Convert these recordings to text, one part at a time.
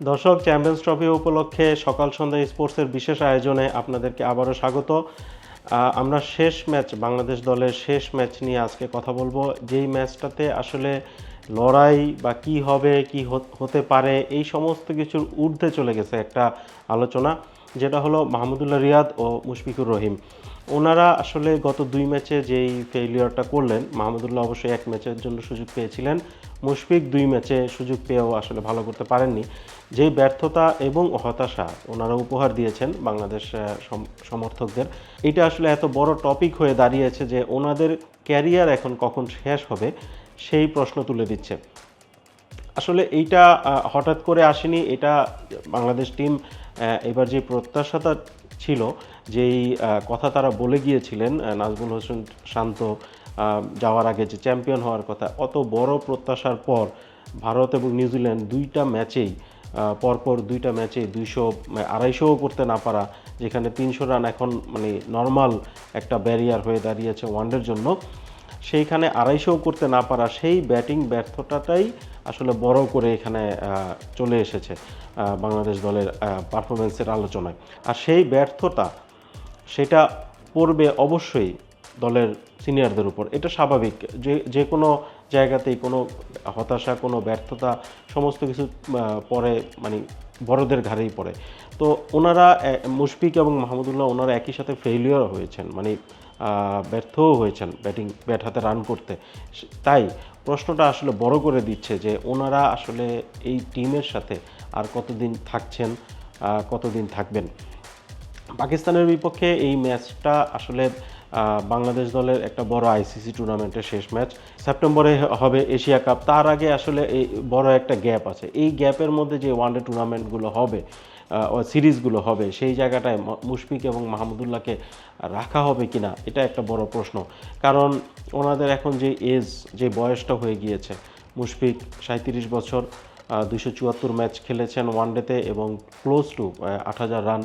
দর্শক champions trophy উপলক্ষে সকাল সন্ধ্যা স্পোর্টসের বিশেষ আয়োজনে আপনাদেরকে আবারও স্বাগত। আমরা শেষ ম্যাচ, বাংলাদেশ দলের শেষ ম্যাচ নিয়ে আজকে কথা বলব। যেই ম্যাচটাতে আসলে লড়াই বা কি হবে, কি হতে পারে, এই সমস্ত কিছুর ঊর্ধ্বে চলে গেছে একটা আলোচনা, যেটা হলো মাহমুদুল্লাহ রিয়াদ ও মুশফিকুর রহিম। ওনারা আসলে গত দুই ম্যাচে যেই ফেলিয়ারটা করলেন, মাহমুদুল্লাহ অবশ্যই এক ম্যাচের জন্য সুযোগ পেয়েছিলেন। মুশফিক দুই ম্যাচে সুযোগ পেয়েও আসলে ভালো করতে পারেননি। যে ব্যর্থতা এবং হতাশা ওনারা উপহার দিয়েছেন বাংলাদেশ সম- সমর্থকদের, এটা আসলে এত বড় টপিক হয়ে দাঁড়িয়েছে যে ওনাদের ক্যারিয়ার এখন কখন শেষ হবে সেই প্রশ্ন তুলে দিচ্ছে। আসলে এইটা হঠাৎ করে আসেনি, এটা বাংলাদেশ টিম এবার যে প্রত্যাশাটা ছিল, যেই কথা তারা বলে গিয়েছিলেন নাজমুল হোসেন শান্ত যাওয়ার আগে যে চ্যাম্পিয়ন হওয়ার কথা, অত বড় প্রত্যাশার পর ভারত এবং নিউজিল্যান্ড দুইটা ম্যাচেই পরপর দুইটা ম্যাচে দুইশো আড়াইশোও করতে না পারা, যেখানে তিনশো রান এখন মানে নর্মাল একটা ব্যারিয়ার হয়ে দাঁড়িয়েছে ওয়ানডের জন্য, সেইখানে আড়াইশো করতে না পারা সেই ব্যাটিং ব্যর্থতাটাই আসলে বড় করে এখানে চলে এসেছে বাংলাদেশ দলের পারফরমেন্সের আলোচনায়। আর সেই ব্যর্থতা, সেটা পড়বে অবশ্যই দলের সিনিয়রদের উপর। এটা স্বাভাবিক। যে যে কোনো জায়গাতেই কোনো হতাশা, কোনো ব্যর্থতা, সমস্ত কিছু পরে মানে বড়দের ঘাড়েই পড়ে। তো ওনারা মুশফিক এবং মাহমুদুল্লাহ ওনারা একই সাথে ফেলিওর হয়েছেন। মানে ব্যর্থও হয়েছেন ব্যাটিং ব্যাট হাতে রান করতে। তাই প্রশ্নটা আসলে বড় করে দিচ্ছে যে, ওনারা আসলে এই টিমের সাথে আর কতদিন থাকছেন কতদিন থাকবেন? পাকিস্তানের বিপক্ষে এই ম্যাচটা আসলে বাংলাদেশ দলের একটা বড় আইসিসি টুর্নামেন্টের শেষ ম্যাচ সেপ্টেম্বরে হবে এশিয়া কাপ। তার আগে আসলে এই বড় একটা গ্যাপ আছে। এই গ্যাপের মধ্যে যে ওয়ানডে টুর্নামেন্টগুলো হবে সিরিজগুলো হবে, সেই জায়গাটায় মুশফিক এবং মাহমুদুল্লাহকে রাখা হবে কিনা, এটা একটা বড় প্রশ্ন। কারণ ওনাদের এখন যে এজ যে বয়সটা হয়ে গিয়েছে, মুশফিক সাঁত্রিশ বছর দুইশো চুয়াত্তর ম্যাচ খেলেছেন ওয়ানডেতে এবং ক্লোজ টু আট হাজার রান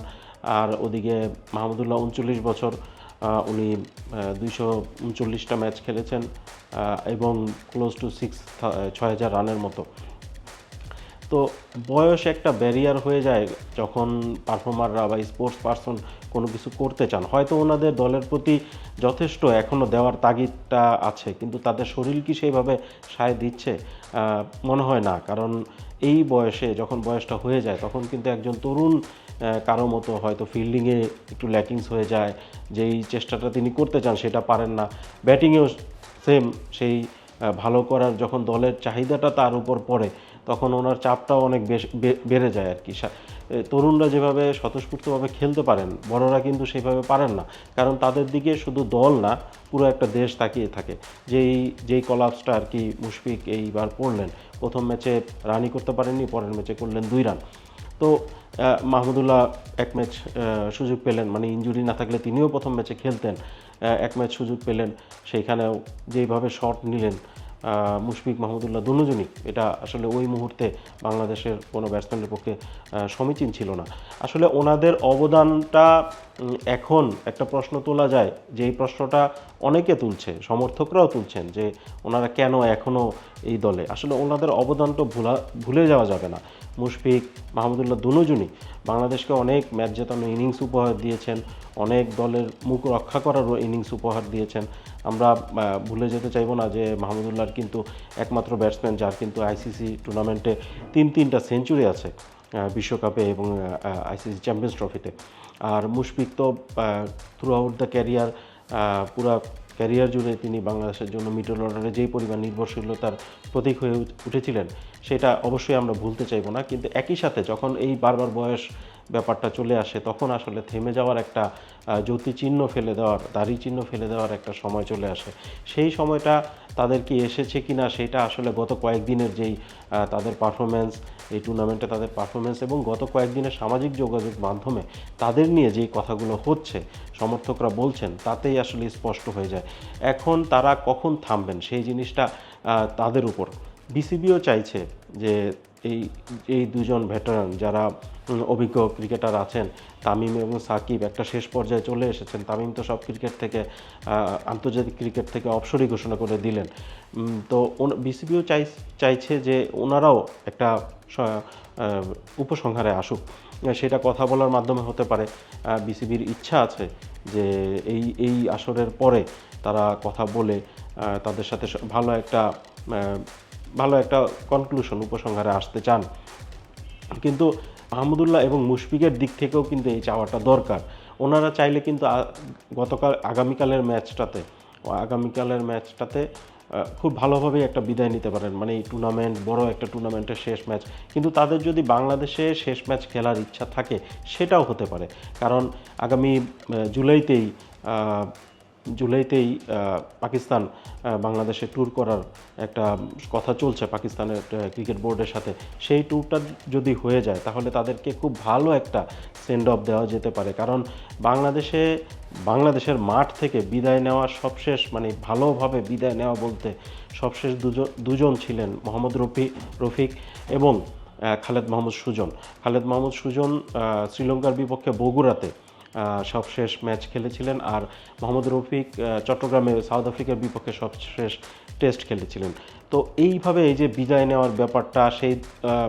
আর ওদিকে মাহমুদুল্লাহ উনচল্লিশ বছর উনি দুইশো উনচল্লিশটা ম্যাচ খেলেছেন এবং ক্লোজ টু সিক্স ছয় হাজার রানের মতো। তো বয়স একটা ব্যারিয়ার হয়ে যায় যখন পারফর্মাররা বা স্পোর্টস পারসন কোনো কিছু করতে চান। হয়তো ওনাদের দলের প্রতি যথেষ্ট এখনও দেওয়ার তাগিদটা আছে, কিন্তু তাদের শরীর কি সেইভাবে সায় দিচ্ছে মনে হয় না। কারণ এই বয়সে যখন বয়সটা হয়ে যায়, তখন কিন্তু একজন তরুণ কারও মতো হয়তো ফিল্ডিংয়ে একটু ল্যাকিংস হয়ে যায়, যেই চেষ্টাটা তিনি করতে চান সেটা পারেন না। ব্যাটিংয়েও সেম সেই ভালো করার যখন দলের চাহিদাটা তার উপর পড়ে, তখন ওনার চাপটাও অনেক বেশ বেড়ে যায় আর কি। তরুণরা যেভাবে স্বতঃস্ফূর্তভাবে খেলতে পারেন, বড়রা কিন্তু সেইভাবে পারেন না। কারণ তাদের দিকে শুধু দল না, পুরো একটা দেশ তাকিয়ে থাকে। যেই যেই কলাপসটা আর কি মুশফিক এইবার পড়লেন প্রথম ম্যাচে রানই করতে পারেননি, পরের ম্যাচে করলেন দুই রান তো মাহমুদুল্লাহ এক ম্যাচ সুযোগ পেলেন মানে ইঞ্জুরি না থাকলে তিনিও প্রথম ম্যাচে খেলতেন। এক ম্যাচ সুযোগ পেলেন, সেইখানেও যেইভাবে শট নিলেন মুশফিক মাহমুদুল্লাহ দুজনই। এটা আসলে ওই মুহূর্তে বাংলাদেশের কোনো ব্যাটসম্যানের পক্ষে সমীচীন ছিল না। আসলে ওনাদের অবদানটা এখন একটা প্রশ্ন তোলা যায়। যে এই প্রশ্নটা অনেকে তুলছে, সমর্থকরাও তুলছেন যে ওনারা কেন এখনও এই দলে? আসলে ওনাদের অবদান তো ভুলা, ভুলে যাওয়া যাবে না। মুশফিক, মাহমুদুল্লাহ দুজনই বাংলাদেশকে অনেক ম্যাচ জেতানো ইনিংস উপহার দিয়েছেন, অনেক দলের মুখ রক্ষা করারও ইনিংস উপহার দিয়েছেন। আমরা ভুলে যেতে চাইব না যে মাহমুদুল্লাহর কিন্তু একমাত্র ব্যাটসম্যান, যার কিন্তু আইসিসি টুর্নামেন্টে তিন তিনটা সেঞ্চুরি আছে বিশ্বকাপে এবং আইসিসি চ্যাম্পিয়ন্স ট্রফিতে। আর মুশফিক তো থ্রু আউট দ্য ক্যারিয়ার পুরা ক্যারিয়ার জুড়ে তিনি বাংলাদেশের জন্য মিডল অর্ডারে যেই পরিমাণ নির্ভরশীলতার প্রতীক হয়ে উঠেছিলেন, সেটা অবশ্যই আমরা ভুলতে চাইব না। কিন্তু একই সাথে যখন এই বারবার বয়স ব্যাপারটা চলে আসে, তখন আসলে থেমে যাওয়ার একটা জ্যোতি চিহ্ন ফেলে দেওয়ার, দাড়ি চিহ্ন ফেলে দেওয়ার একটা সময় চলে আসে। সেই সময়টা তাদের কি এসেছে কি না সেটা আসলে গত কয়েকদিনের যেই তাদের পারফরমেন্স এই টুর্নামেন্টে তাদের পারফরমেন্স এবং গত কয়েকদিনের সামাজিক যোগাযোগ মাধ্যমে তাদের নিয়ে যেই কথাগুলো হচ্ছে, সমর্থকরা বলছেন, তাতেই আসলে স্পষ্ট হয়ে যায়। এখন তারা কখন থামবেন? সেই জিনিসটা তাদের উপর। বিসিবিও চাইছে যে এই এই দুজন ভেটারান যারা অভিজ্ঞ ক্রিকেটার আছেন, তামিম এবং সাকিব একটা শেষ পর্যায়ে চলে এসেছেন। তামিম তো সব ক্রিকেট থেকে আন্তর্জাতিক ক্রিকেট থেকে অবসরই ঘোষণা করে দিলেন। তো বিসিবিও চাই, চাইছে যে ওনারাও একটা উপসংহারে আসুক। সেটা কথা বলার মাধ্যমে হতে পারে। বিসিবির ইচ্ছা আছে যে এই এই আসরের পরে তারা কথা বলে তাদের সাথে ভালো একটা ভালো একটা কনক্লুশন উপসংহারে আসতে চান। কিন্তু মাহমুদুল্লাহ এবং মুশফিকের দিক থেকেও কিন্তু এই চাওয়াটা দরকার। ওনারা চাইলে কিন্তু গতকাল আগামীকালের ম্যাচটাতে আগামীকালের ম্যাচটাতে খুব ভালোভাবেই একটা বিদায় নিতে পারেন। মানে এই টুর্নামেন্ট বড় একটা টুর্নামেন্টের শেষ ম্যাচ। কিন্তু তাদের যদি বাংলাদেশে শেষ ম্যাচ খেলার ইচ্ছা থাকে, সেটাও হতে পারে। কারণ আগামী জুলাইতেই জুলাইতেই পাকিস্তান বাংলাদেশে ট্যুর করার একটা কথা চলছে পাকিস্তানের ক্রিকেট বোর্ডের সাথে। সেই ট্যুরটা যদি হয়ে যায়, তাহলে তাদেরকে খুব ভালো একটা সেন্ড অফ দেওয়া যেতে পারে। কারণ বাংলাদেশে, বাংলাদেশের মাঠ থেকে বিদায় নেওয়া সবশেষ মানে ভালোভাবে বিদায় নেওয়া বলতে সবশেষ দুজন দুজন ছিলেন মোহাম্মদ রফি, রফিক এবং খালেদ মাহমুদ সুজন। খালেদ মাহমুদ সুজন শ্রীলঙ্কার বিপক্ষে বগুড়াতে সবশেষ ম্যাচ খেলেছিলেন আর মোহাম্মদ রফিক চট্টগ্রামে সাউথ আফ্রিকার বিপক্ষে সবশেষ টেস্ট খেলেছিলেন। তো এইভাবে এই যে বিদায় নেওয়ার ব্যাপারটা, সেই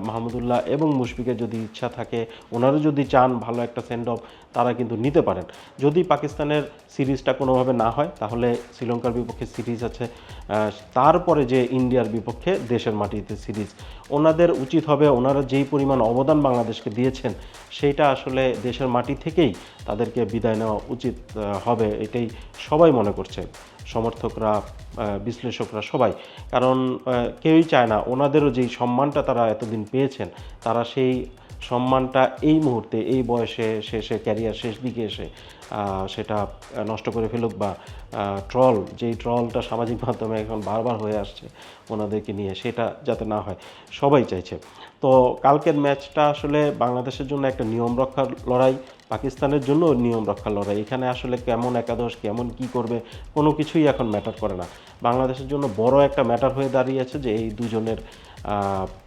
মাহমুদুল্লাহ এবং মুশফিকের যদি ইচ্ছা থাকে ওনারা যদি চান ভালো একটা সেন্ড অফ তারা কিন্তু নিতে পারেন। যদি পাকিস্তানের সিরিজটা কোনোভাবে না হয়, তাহলে শ্রীলঙ্কার বিপক্ষে সিরিজ আছে তারপরে যে ইন্ডিয়ার বিপক্ষে দেশের মাটিতে সিরিজ। ওনাদের উচিত হবে, ওনারা যেই পরিমাণ অবদান বাংলাদেশকে দিয়েছেন, সেইটা আসলে দেশের মাটি থেকেই তাদেরকে বিদায় নেওয়া উচিত হবে, এটাই সবাই মনে করছে। সমর্থকরা বিশ্লেষকরা সবাই। কারণ কেউই চায় না, ওনাদেরও যেই সম্মানটা তারা এতদিন পেয়েছেন, তারা সেই সম্মানটা এই মুহূর্তে, এই বয়সে শেষে ক্যারিয়ার শেষ দিকে এসে সেটা নষ্ট করে ফেলুক বা ট্রল যেই ট্রলটা সামাজিক মাধ্যমে এখন বারবার হয়ে আসছে, ওনাদেরকে নিয়ে সেটা যাতে না হয়, সবাই চাইছে। তো কালকের ম্যাচটা আসলে বাংলাদেশের জন্য একটা নিয়ম রক্ষার লড়াই পাকিস্তানের জন্য নিয়ম রক্ষা লড়াই। এখানে আসলে কেমন একাদশ, কেমন কি করবে, কোনো কিছুই এখন ম্যাটার করে না। বাংলাদেশের জন্য বড় একটা ম্যাটার হয়ে দাঁড়িয়েছে যে এই দুজনের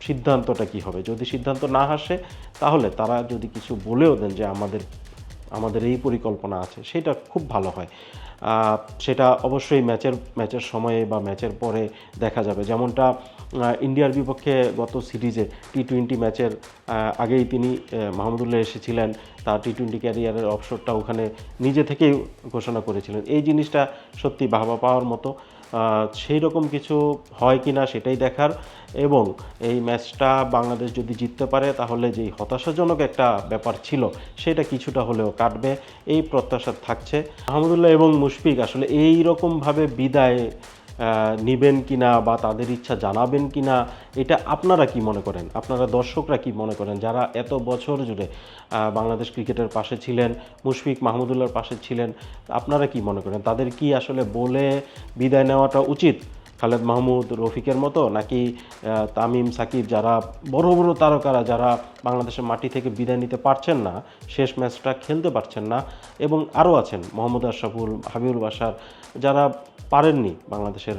সিদ্ধান্তটা কি হবে। যদি সিদ্ধান্ত না আসে, তাহলে তারা যদি কিছু বলেও দেন যে আমাদের আমাদের এই পরিকল্পনা আছে, সেটা খুব ভালো হয়। সেটা অবশ্যই ম্যাচের ম্যাচের সময়ে বা ম্যাচের পরে দেখা যাবে। যেমনটা ইন্ডিয়ার বিপক্ষে গত সিরিজে টি টোয়েন্টি ম্যাচের আগেই তিনি মাহমুদুল্লাহ এসেছিলেন। তার টি টোয়েন্টি ক্যারিয়ারের অবসরটা ওখানে নিজে থেকেই ঘোষণা করেছিলেন। এই জিনিসটা সত্যি বাহবা পাওয়ার মতো। সেই রকম কিছু হয় কি না সেটাই দেখার। এবং এই ম্যাচটা বাংলাদেশ যদি জিততে পারে, তাহলে যেই হতাশাজনক একটা ব্যাপার ছিল, সেটা কিছুটা হলেও কাটবে। এই প্রত্যাশা থাকছে। আহমদুল্লাহ এবং মুশফিক আসলে এই রকমভাবে বিদায় আহ, কি না বা তাদের ইচ্ছা জানাবেন কি না এটা আপনারা কি মনে করেন? আপনারা দর্শকরা কি মনে করেন? যারা এত বছর জুড়ে বাংলাদেশ ক্রিকেটের পাশে ছিলেন মুশফিক মাহমুদুল্লাহর পাশে ছিলেন আপনারা কি মনে করেন? তাদের কি আসলে বলে বিদায় নেওয়াটা উচিত? খালেদ মাহমুদ রফিকের মতো নাকি তামিম, সাকিব যারা বড় বড় তারকারা যারা বাংলাদেশের মাটি থেকে বিদায় নিতে পারছেন না, শেষ ম্যাচটা খেলতে পারছেন না এবং আরও আছেন মোহাম্মদ আশরাফুল, হাবিবুল বাসার যারা পারেননি বাংলাদেশের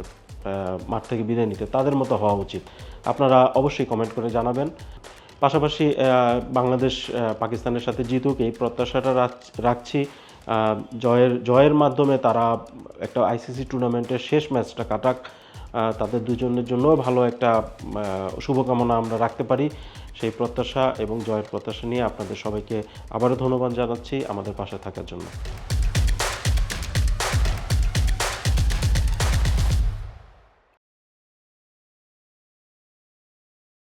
মাঠ থেকে বিদায় নিতে, তাদের মতো হওয়া উচিত। আপনারা অবশ্যই কমেন্ট করে জানাবেন। পাশাপাশি বাংলাদেশ পাকিস্তানের সাথে জিতুক এই প্রত্যাশাটা রাখ- রাখছি। জয়ের জয়ের মাধ্যমে তারা একটা আইসিসি টুর্নামেন্টের শেষ ম্যাচটা কাটাক। তাদের দুজনের জন্য ভালো একটা শুভকামনা আমরা রাখতে পারি। সেই প্রত্যাশা এবং জয়ের প্রত্যাশা নিয়ে আপনাদের সবাইকে আবারও ধন্যবাদ জানাচ্ছি আমাদের পাশে থাকার জন্য।